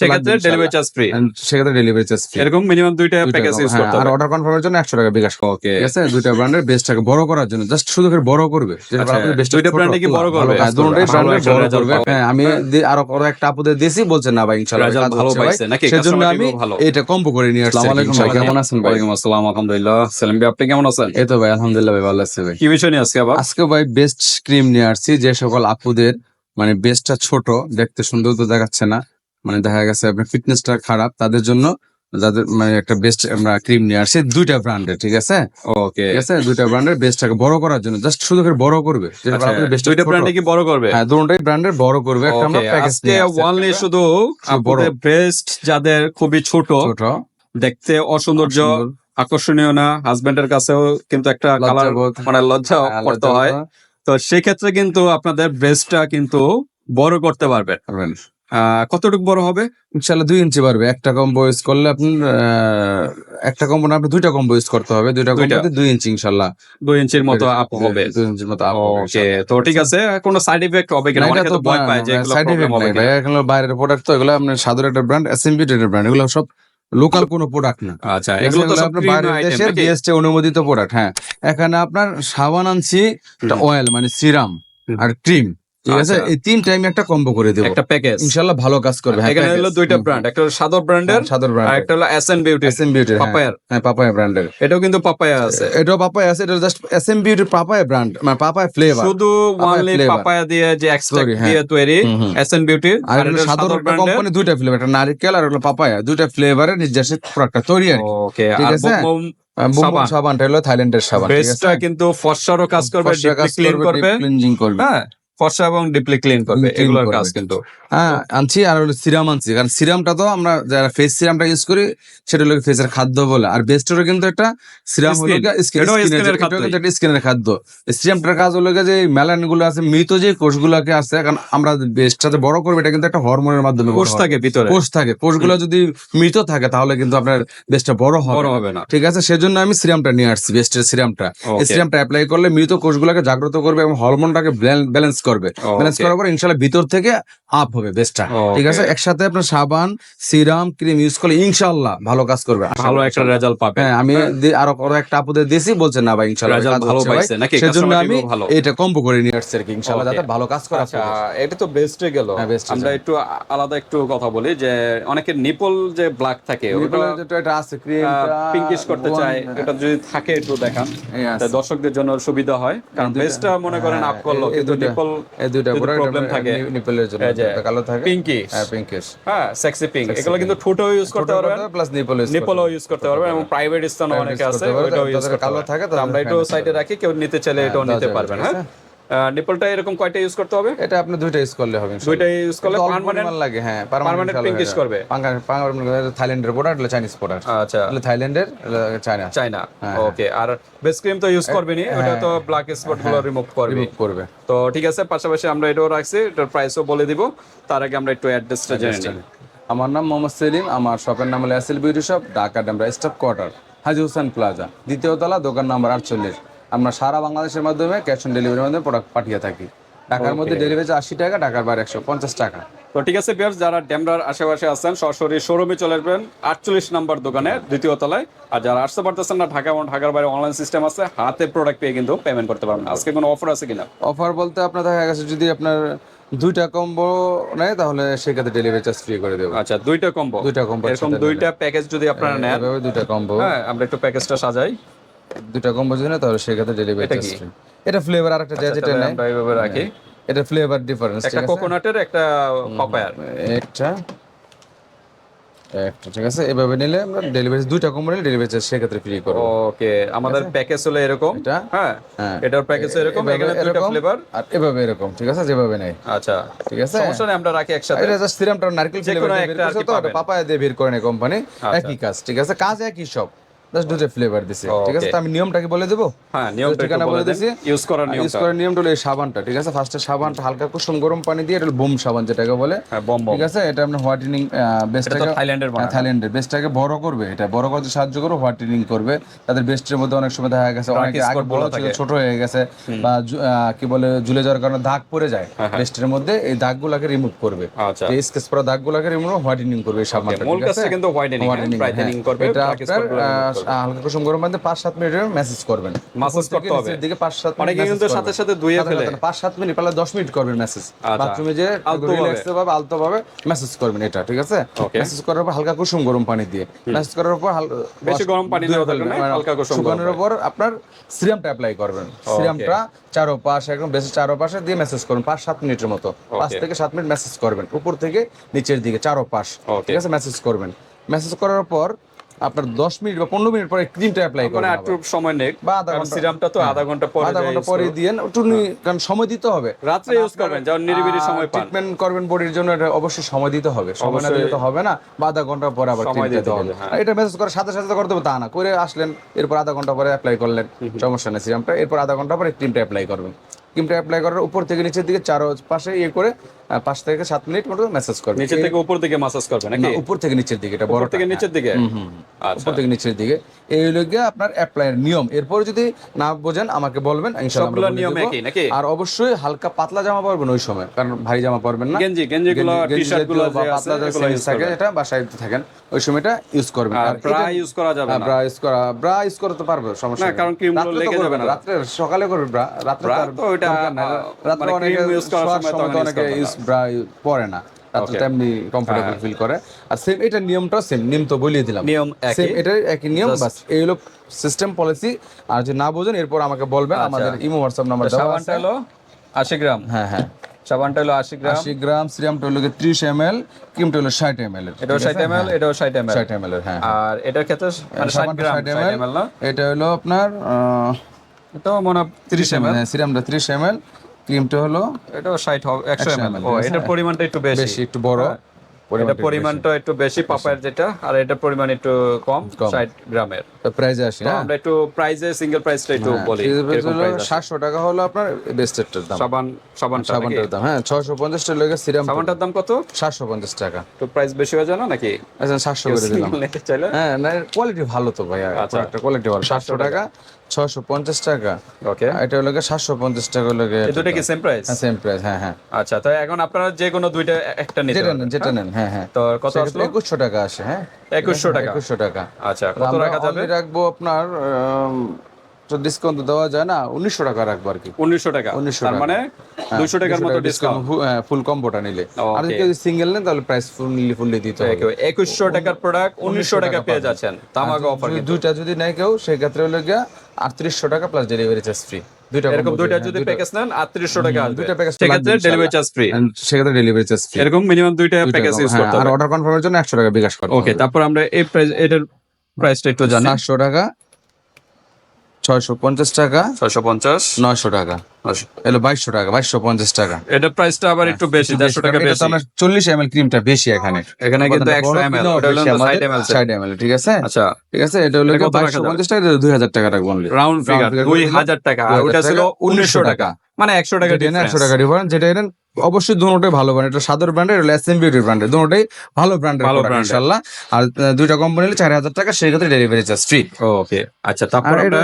সেক্ষেত্রে delivery charge free সেক্ষেত্রে delivery charge free এরকম মিনিমাম দুইটা প্যাকেজ ইউজ করতে হ্যাঁ, আর অর্ডার কনফার্মের জন্য একশো টাকা বিকাশ করো। ওকে ঠিক আছে? দুইটা ব্র্যান্ডের বেস্টটাকে বড় করার জন্য। জাস্ট শুধু করে বড় করবে। যেটা আচ্ছা, আপনাদের দুইটা ছোট, কি বড় করবে? হ্যাঁ, দুটোই বড় করবে। হ্যাঁ আমি আরও একটা আপুদের দিয়েছি বলছে না ভাই ইনশাআল্লাহ ভালো পাইছে নাকি? সেজন্য আমি এটা কম্বো করে নিয়ে আসছি। আসসালামু আলাইকুম ভাই। কেমন আছেন ভাই? ওয়ালাইকুম আসসালাম আলহামদুলিল্লাহ। সেলিম ভাই আপনি কেমন আছেন? এই তো ভাই আলহামদুলিল্লাহ ভাই ভালো আছে ভাই। কি বিষয় নিয়ে আজকে আবার? আজকে ভাই বেস্ট ক্রিম নিয়ে আসছি। যে সকল আপুদের মানে বেস্টটা ছোট দেখতে সুন্দর তো দেখাচ্ছে না। মানে দেখা গেছে আপনার ফিটনেসটা খারাপ তাদের জন্য যাদের মানে একটা বেস্ট আমরা ক্রিম নিয়ে আসছি দুইটা ব্র্যান্ডের ঠিক আছে? ওকে ঠিক আছে? দুইটা ব্র্যান্ডের বেস্টটাকে বড় করার জন্য জাস্ট শুধু করে বড় করবে। যেটা আচ্ছা দুইটা ব্র্যান্ডে কি বড় করবে? হ্যাঁ দুটোই ব্র্যান্ডের বড় করবে একটা আমরা প্যাকেজ আজকে ওয়ানলি শুধু আপনাদের ব্রেস্ট যাদের খুবই ছোট ছোট। দেখতে অসৌন্দর্য সুন্দর, আকর্ষণীয় না হাজবেন্ডের কাছেও কিন্তু একটা কালার মানে লজ্জা হ্যাঁ, করতে হয়। তো সেক্ষেত্রে কিন্তু আপনাদের ব্রেস্টটা কিন্তু বড় করতে পারবেন। কতটুকু বড় হবে? ইনশাল্লাহ দুই ইঞ্চি পারবে একটা কম্বো ইউজ করলে আপনার আহ, একটা কম্বো না আপনি দুইটা কম্বো ইউজ করতে হবে। দুইটা। কম্বোতে দুই ইঞ্চি ইনশাল্লাহ দুই ইঞ্চির মতো আপ হবে। দুই ইঞ্চির মতো আপ ওকে তো ঠিক আছে কোনো সাইড ইফেক্ট হবে কিনা? অনেকে তো ভয় পায় যে এগুলো সাইড ইফেক্ট হবে ভাই। এগুলো বাইরের প্রোডাক্ট তো এগুলো আপনার সাধারণ একটা ব্র্যান্ড এসএমবি টেটের ব্র্যান্ড এগুলো সব লোকাল কোনো প্রোডাক্ট না। আচ্ছা এগুলো তো আপনার বাইরের দেশের বিএসটি অনুমোদিত প্রোডাক্ট হ্যাঁ। এখানে আপনার সাবান আনছি অয়েল মানে সিরাম আর ক্রিম ঠিক আছে? আচ্ছা। এই তিন টাইম একটা কম্বো করে দেবো। একটা প্যাকেজ ইনশাল্লাহ ভালো কাজ করবে। হ্যাঁ, এখানে হলো দুইটা ব্র্যান্ড একটা হলো সাদর ব্র্যান্ডের সাদর আর ব্র্যান্ড একটা হলো এসএন বিউটি এসএম বিউটি পাপায়ার হ্যাঁ। পাপায়া। ব্র্যান্ডের এটাও কিন্তু পাপায়া আছে। এটাও পাপায়া আছে এটা just SM beauty papaya brand মানে পাপায়া ফ্লেভার শুধু flavor. পাপায়া দিয়ে যে এক্সট্রাক্ট হ্যাঁ। দিয়ে তৈরি। এসএন বিউটি আর সাধারণ কোম্পানি দুইটা ফ্লেভার একটা নারকেল আর একটা পাপায়া। দুইটা ফ্লেভারের নিজস্ব প্রোডাক্টটা তৈরি আর ওকে আর। সাবানটা হলো থাইল্যান্ডের সাবান কিন্তু ফর্সারও কাজ করবে ক্লিন করবে ক্লিনজিং করবে। হ্যাঁ। ফর্সা এবং ডিপলি ক্লিন করবে। এগুলোর কাজ কিন্তু। হ্যাঁ আনছি আর হলো সিরাম আনছি। কারণ সিরামটা তো আমরা যারা ফেস সিরামটা ইউজ করি সেটা হলো ফেসের খাদ্য বলে। আর বেস্টেরও কিন্তু একটা সিরাম হলো Skin. স্কিন এটাও skin এর খাদ্যই। কিন্তু একটা স্কিনের খাদ্য। সিরামটার কাজ হলো যে মেলানগুলো আছে মৃত যে কোষগুলোকে আছে কারণ আমরা বেস্টটাতে বড় করব এটা কিন্তু একটা হরমোনের মাধ্যমে কোষ থাকে ভিতরে। কোষ থাকে। কোষগুলো যদি মৃত থাকে তাহলে কিন্তু আপনার বেস্টটা বড় হবে। বড় না। হবে না। ঠিক আছে? সেজন্য আমি সিরামটা নিয়ে আসছি বেস্টের সিরামটা। এই সিরামটা অ্যাপ্লাই করলে মৃত কোষগুলোকে জাগ্রত করবে এবং হরমোনটাকে ব্যালেন্স করবে। Balance Okay. করার পর ইনশাল্লাহ ভিতর থেকে আপ হবে বেস্টটা ঠিক আছে? একসাথে আপনার সাবান সিরাম ক্রিম ইউজ করলে ইনশাল্লাহ ভালো কাজ করবে। ভালো একটা রেজাল্ট পাবে হ্যাঁ আমি আরও আরও একটা আপুদের দিয়েছি বলছে না ভাই ইনশাল্লাহ কাজ ভালো পাইছে নাকি? সেজন্য আমি এটা কম্বো করে নিয়ে আসছি আর কি ইনশাল্লাহ যাতে ভালো কাজ করে আচ্ছা এটা তো বেস্টে গেল। হ্যাঁ, আমরা একটু আলাদা একটু কথা বলি যে অনেকের নিপল যে ব্ল্যাক থাকে ওটা এটা আছে ক্রিম পিঙ্কিশ করতে চাই এটা যদি থাকে একটু দেখান। তা দর্শকদের জন্য সুবিধা হয় কারণ বেস্টটা মনে করেন আপ করল হ্যাঁ, কিন্তু নিপল এই দুইটা থাকে, নিপলের জন্য কালো থাকে। পিঙ্কি হ্যাঁ পিঙ্কিশ হ্যাঁ সেক্সি পিঙ্ক এগুলো কিন্তু ইউজ করতে পারবেন। প্লাস নিপল নিপলও ইউজ করতে পারবেন। এবং প্রাইভেট স্থান Private অনেকে আছে ওটাও ইউজ করতে কালো থাকে, আমরা একটু সাইডে রাখি কেউ নিতে চাইলে এটাও নিতে পারবেন। হ্যাঁ? নিপলটা এরকম কয়টা ইউজ করতে হবে? এটা আপনি দুইটা ইউজ করলে হবে দুইটা ইউজ করলে পার্মানেন্ট লাগে হ্যাঁ permanent pinkish করবে? পার্মানেন্ট থাইল্যান্ডের প্রোডাক্ট হলো চাইনিজ প্রোডাক্ট আচ্ছা। হলো থাইল্যান্ডের চায়না হ্যাঁ, ওকে আর বেস ক্রিম তো ইউজ করবেনি ওটা তো ব্ল্যাক স্পটগুলো রিমুভ করবে। রিমুভ করবে। তো ঠিক আছে পাশাপাশি আমরা এটাও রাখছি এটার প্রাইসও বলে দিব। তার আগে আমরা একটু অ্যাড্রেসটা জেনে নিই। আমার নাম মোহাম্মদ সেলিম আমার শপের নাম হলো SL beauty shop Dhaka Demra staff quarter Haji Hossain plaza দ্বিতীয় তলা দোকান নাম্বার আটচল্লিশ। আমরা সারা বাংলাদেশের মাধ্যমে ক্যাশ অন ডেলিভারির মাধ্যমে প্রোডাক্ট পাঠিয়ে থাকি। ঢাকার মধ্যে ডেলিভারি আশি টাকা ঢাকার বাইরে একশো পঞ্চাশ টাকা। তো ঠিক আছে বিয়ার্স যারা ডেমরার আশেপাশে আছেন সরাসরি শোরুমে চলে আসবেন আটচল্লিশ নাম্বার দোকানে দ্বিতীয় তলায়। আর যারা আসতে পারতেছেন না ঢাকা এবং ঢাকার বাইরে অনলাইন সিস্টেম আছে হাতে প্রোডাক্ট পেয়ে কিন্তু পেমেন্ট করতে পারবেন আজকে কোনো অফার আছে কিনা? অফার বলতে আপনার দেখা গেছে যদি আপনার দুইটা কম্বো নেয় তাহলে সেক্ষেত্রে ডেলিভারি চার্জ ফ্রি করে দেবো। আচ্ছা দুইটা কম্বো দুইটা কম্বো এরকম দুইটা প্যাকেজ যদি আপনারা নেন দুইটা কম্বো হ্যাঁ আমরা একটু প্যাকেজটা সাজাই। দুইটা কম্বো যদি নেয় তাহলে সেক্ষেত্রে ডেলিভারি এটা চার্জ কি? এটা ফ্লেভার আরেকটা যা যেটা তাহলে নেয়। আমরা এইভাবে রাখি। এটা ফ্লেভার ডিফারেন্স একটা কোকোনাটের একটা পাপায়ার একটা। একটা ঠিক আছে? এভাবে নিলে আমরা ডেলিভারি দুইটা কম্বো নিলে ডেলিভারি চার্জ সেক্ষেত্রে ফ্রি করব। ওকে আমাদের প্যাকেজ হলো এরকম। এটা? হ্যাঁ। হ্যাঁ। এটার প্যাকেজ এরকম এখানে দুইটা ফ্লেভার আর এভাবে এরকম ঠিক আছে? যেভাবে নেয়। আচ্ছা। ঠিক আছে? সমস্যা নেই আমরা রাখি একসাথে। এটা জাস্ট সিরামটা নারকেল ফ্লেভার একটা আর কি তো। পাপায়া দিয়ে বের করে নেয় কোম্পানি আচ্ছা। একই কাজ ঠিক আছে? কাজ একই সব। জাস্ট দুটো ফ্লেভার দিছে ঠিক আছে? আমি নিয়মটাকে বলে দেবো? হ্যাঁ নিয়মটা ঠিকানা বলে দিছি। ইউজ করার ইউজ করার নিয়মটা হলো এই সাবানটা ঠিক আছে? ফার্স্টে সাবানটা হালকা কুসুম গরম পানি দিয়ে এটা বোম সাবান যেটাকে বলে। হ্যাঁ বম ঠিক আছে? এটা হোয়াইটেনিং বেস্টটাকে থাইল্যান্ডের বানানো। থাইল্যান্ডের বেস্টটাকে বড় করবে এটা। বড় করতে সাহায্য করবে হোয়াইটেনিং করবে। তাদের বেস্টের মধ্যে অনেক সময় দেখা গেছে অনেকে আগে বড় ছিল ছোট হয়ে গেছে বা কি বলে ঝুলে যাওয়ার কারণে দাগ পড়ে যায়। হ্যাঁ, বেস্টের মধ্যে এই দাগগুলোকে রিমুভ করবে। আচ্ছা। এই স্কেচ করা দাগগুলোকে রিমুভ হোয়াইটেনিং করবে সাবানটা মূল ঠিক আছে? কাজটা কিন্তু হোয়াইটেনিং Whitening, ব্রাইটেনিং হ্যাঁ। করবে এটা আপনার হালকা কুসুম গরম পানিতে পাঁচ সাত মিনিটের মেসেজ করবেন Massage করতে হবে। অনেকে কিন্তু সাথে সাথে ধুয়ে ফেলে। সাথে না, পাঁচ সাত মিনিট পারলে দশ মিনিট করবেন মেসেজ আচ্ছা। বাথরুমে যে ভাবে। আলতো ভাবে মেসেজ করবেন এটা ঠিক আছে. মেসেজ করার পর হালকা কুসুম গরম পানি দিয়ে মেসেজ করার পর বেশি গরম পানি দরকার। মানে হালকা কুসুম গরম শুকানোর পর আপনার সিরামটা অ্যাপ্লাই করবেন সিরামটা চারো পাশ একদম বেশি চারো পাশে দিয়ে মেসেজ করবেন পাঁচ সাত মিনিটের মতো পাঁচ থেকে সাত মিনিট মেসেজ করবেন উপর থেকে নিচের দিকে চারো পাশ Okay. ঠিক আছে মেসেজ করবেন মেসেজ করার পর আপনার দশ মিনিট বা পনেরো মিনিট পরে ক্রিমটা অ্যাপ্লাই মানে একটু সময় নেক বা আধা ঘণ্টা। সিরামটা তো আধা ঘণ্টা পরে আধা ঘণ্টা পরে করব। দিয়ে একটু কারণ সময় দিতে হবে। রাত্রে ইউজ করবেন যখন নিরিবিলি সময় পান। ট্রিটমেন্ট করবেন বডির জন্য এটা অবশ্যই সময় দিতে হবে। সময় না দিলে তো হবে না। বা আধা ঘণ্টা পরে আবার সময় দিতে হবে, হ্যাঁ। এটা মেসেজ করার সাথে সাথে করতে হবে তা না। করে আসলেন এরপর আধা ঘণ্টা পরে অ্যাপ্লাই করলেন। সমস্যা নেই সিরামটা এরপর আধা ঘণ্টা পরে ক্রিমটা অ্যাপ্লাই করবেন। ক্রিমটা অ্যাপ্লাই করার উপর থেকে নিচের দিকে চার পাশে ইয়ে করে পাঁচ থেকে সাত মিনিট মতো মেসেজ করবেন নিচে থেকে উপর দিকে মাসাজ করবে নাকি? উপর থেকে নিচের দিকে এটা বড় থেকে নিচের দিকে? আচ্ছা। উপর থেকে নিচের দিকে। এই হলো গিয়ে আপনার অ্যাপ্লাইয়ের নিয়ম। এরপর যদি না বোঝেন আমাকে বলবেন ইনশাআল্লাহ নিয়ম একই নাকি? আর অবশ্যই হালকা পাতলা জামা পরবেন ওই সময় কারণ ভারী জামা পরবেন না। গেঞ্জি গেঞ্জি গুলো টি-শার্টগুলো বা পাতলা size ইউজ থাকে এটা বাসায় থাকেন ওই সময়টা ইউজ করবেন। আর ব্রা ইউজ করা যাবে না। ব্রা ইউজ করা ব্রা ইউজ করতে পারবে সমস্যা না, কারণ cream গুলো লেগে যাবে না তো। রাত্রে সকালে করবে ব্রা Bra তো আর তো ওইটা, দরকার নাই। আহ, রাত্রে মানে অনেকে use করার সময় অনেকে ইউজ ব্রা পরে না। রাত্রে. তেমনি কমফোর্টেবল ফিল করে। আর সেম এটা নিয়মটা সেম নিয়ম তো বলিয়ে দিলাম। নিয়ম সেম এটাই একই নিয়ম বাস এই হলো সিস্টেম পলিসি আর যদি না বোঝেন এরপর আমাকে বলবেন আমাদের ইমো হোয়াটসঅ্যাপ নাম্বার দেওয়া আছে। হলো আশি গ্রাম। হ্যাঁ হ্যাঁ। সাবানটা হলো আশি গ্রাম। আশি গ্রাম সিরামটা হলো ত্রিশ এম এল ক্রিমটা হলো ষাট এম এল এটাও ষাট এম এল এটাও ষাট এম এল ষাট এম এল হ্যাঁ আর এটার ক্ষেত্রে মানে ষাট গ্রাম ষাট এম এল না? এটা হলো আপনার এটাও মনে হয় ত্রিশ এম এল সিরামটা ত্রিশ এম এল ক্রিমটা হলো এটাও ষাট হবে একশো এম এল ml, ও এটার পরিমাণটা একটু বেশি। বেশি একটু বড়। এটা পরিমাণটা একটু বেশি। পাপায়ের যেটা আর এটার পরিমাণ একটু কম ষাট গ্রামের। প্রাইজে আসি তো হ্যাঁ? আমরা একটু প্রাইজে সিঙ্গেল প্রাইসটা একটু বলি কীরকম হলো price আছে। সাতশো টাকা হলো আপনার বেস্টের দাম। সাবান সাবানটা নাকি? সাবানটার দাম হ্যাঁ ছশো পঞ্চাশ টাকা লেগে সিরাম সাবানটার দাম কত? সাতশো পঞ্চাশ টাকা। তো প্রাইস বেশি হয়ে যায় না নাকি? আচ্ছা সাতশো করে দিলাম। হ্যাঁ না কোয়ালিটি ভালো তো ভাই আচ্ছা। একটা কোয়ালিটি ভালো। সাতশো টাকা। ছশো পঞ্চাশ টাকা। ওকে এটা হলো সাতশো পঞ্চাশ টাকা এই দুটো কি সেম প্রাইস সেম প্রাইস হ্যাঁ হ্যাঁ। আচ্ছা তো এখন আপনারা যে কোনো দুইটা একটা নিতে যেটা নেন যেটা নেন হ্যাঁ হ্যাঁ। তো কত আসলো? একুশশো টাকা আসে হ্যাঁ। একুশশো টাকা। একুশশো টাকা। আচ্ছা কত রাখা যাবে? রাখব আপনার তো ডিসকাউন্ট দেওয়া যায় না উনিশশো টাকা রাখব আর কি। উনিশশো টাকা। 1900 তার টাকা। মানে দুইশো টাকার মতো ডিসকাউন্ট ফুল কম্বোটা নিলে। আর যদি কেউ সিঙ্গেল নেন তাহলে প্রাইস ফুললি ফুললি দিতে হবে। একুশশো টাকার প্রোডাক্ট উনিশশো টাকা পেয়ে যাচ্ছেন। তামাক অফার দুইটা যদি নেয় কেউ সেই ক্ষেত্রে হলো গিয়া আটত্রিশশো টাকা প্লাস ডেলিভারি চার্জ ফ্রি দুইটা এরকম দুইটা যদি প্যাকেজ নেন আটত্রিশশো টাকা দুইটা প্যাকেজ সেক্ষেত্রে ডেলিভারি চার্জ ফ্রি সেক্ষেত্রে ডেলিভারি চার্জ ফ্রি এরকম মিনিমাম দুইটা প্যাকেজ ইউজ করতে আর অর্ডার কনফার্মের জন্য একশো টাকা বিকাশ করতে ওকে তারপর আমরা এই প্রাইস এটার প্রাইসটা একটু জানি। সাতশো টাকা ছয়শো পঞ্চাশ টাকা ছয়শো পঞ্চাশ। নয়শো টাকা। এলো বাইশশো টাকা বাইশশো পঞ্চাশ টাকা। এটার প্রাইসটা আবার একটু বেশি দেড়শো টাকা বেশি। আমরা চল্লিশ এম এল ক্রিমটা বেশি এখানে। এখানে কিন্তু একশো এম এল ষাট এম ঠিক আছে? আচ্ছা। ঠিক আছে এটা হলো এটা বাইশশো পঞ্চাশ টাকা দুই হাজার টাকা রাখব রাউন্ড ফিগার দুই হাজার টাকা। আর ওটা ছিল উনিশশো টাকা। মানে একশো টাকা নেন একশো। টাকা ডিফারেন্স যেটা অবশ্যই দুটোটাই ভালো ব্র্যান্ড এটা সাদর ব্র্যান্ডের এটা এস এম বিউটি ব্র্যান্ডের দুটোটাই ভালো ব্র্যান্ডের ভালো ব্র্যান্ড। ইনশাল্লাহ আর দুইটা কোম্পানি নিলে চার হাজার টাকা সেই ক্ষেত্রে ডেলিভারি চার্জ ফ্রি ওকে আচ্ছা তারপর এটা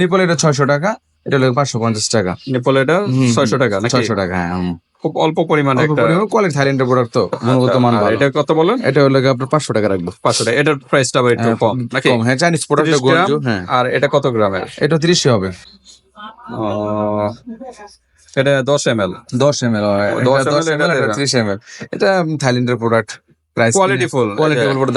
নিপল এটা ছয়শো টাকা এটা হলো পাঁচশো পঞ্চাশ টাকা। নিপল এটা ছয়শো টাকা ছয়শো টাকা হ্যাঁ খুব অল্প পরিমাণে কোয়ালিটি থাইল্যান্ডের প্রোডাক্ট তো গুণগত মান ভালো। এটা কত বলেন? এটা হলো আপনার পাঁচশো টাকা রাখব। পাঁচশো টাকা। এটার প্রাইসটা আবার একটু কম নাকি? কম। হ্যাঁ চাইনিজ প্রোডাক্ট 30 হ্যাঁ। আর এটা কত গ্রামের? এটা তিরিশই হবে। ও, এটা দশ এম এল দশ এম এল দশ এম এল ত্রিশ এম এল এটা থাইল্যান্ডের প্রোডাক্ট প্রাইস কোয়ালিটি ফুল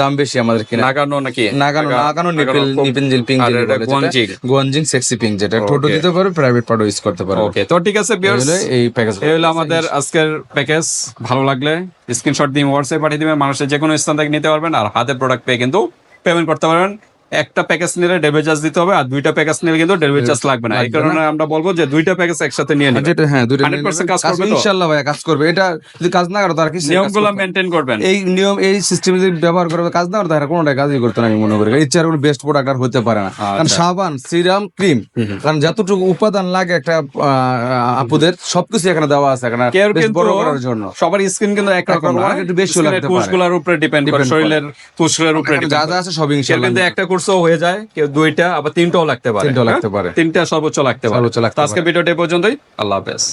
দাম বেশি আমাদের কিনা। নাগানো নাকি? নাগানো নাগানো নিপেল নিপেল জিল পিঙ্ক যেটা এটা বলে গুয়ানজিং। সেক্সি পিঙ্ক যেটা। টোটো দিতে পারবে প্রাইভেট পার্টও ইউজ করতে ওকে তো ঠিক আছে এই বিয়ার্স এই প্যাকেজ এই হলো আমাদের আজকের প্যাকেজ ভালো লাগলে স্ক্রিনশট দিয়ে হোয়াটসঅ্যাপ পাঠিয়ে দিবেন। মানুষের যে কোনো স্থান থেকে নিতে পারবেন। আর হাতে প্রোডাক্ট পেয়ে কিন্তু পেমেন্ট করতে পারবেন। একটা প্যাকেজ নিলে ডেলিভারি চার্জ দিতে হবে আর দুইটা প্যাকেজ নিলে কিন্তু ডেলিভারি চার্জ লাগবে না। এই কারণে আমরা বলব যে দুইটা প্যাকেজ একসাথে নিয়ে নেবেন যেটা হ্যাঁ দুইটা নিয়ে 100% নেবেন। কাজ করবে ইনশাআল্লাহ ভাই কাজ করবে। এটা যদি কাজ না করে তার কি নিয়মগুলো মেনটেন করবেন। এই নিয়ম এই সিস্টেম যদি ব্যবহার করবে কাজ না করে তারা কোনোটাই কাজই করতে না আমি মনে করি। এর চেয়ে কোনো বেস্ট প্রোডাক্ট আর হতে পারে না। কারণ আচ্ছা। সাবান সিরাম ক্রিম কারণ যতটুকু উপাদান লাগে একটা আপুদের সবকিছু এখানে দেওয়া আছে। এখানে বড় করার জন্য। সবার স্কিন কিন্তু একরকম না একটু এর লাগতে পারে। কোষগুলোর উপরে ডিপেন্ড করে। শরীরের কোষগুলোর উপরে যা যা আছে সব ইনশাআল্লাহ কিন্তু একটা কোর্সও হয়ে যায় কেউ দুইটা আবার তিনটাও লাগতে পারে তিনটাও হ্যাঁ? লাগতে পারে। তিনটা সর্বোচ্চ লাগতে পারে আজকে ভিডিওটা পর্যন্তই আল্লাহ হাফেজ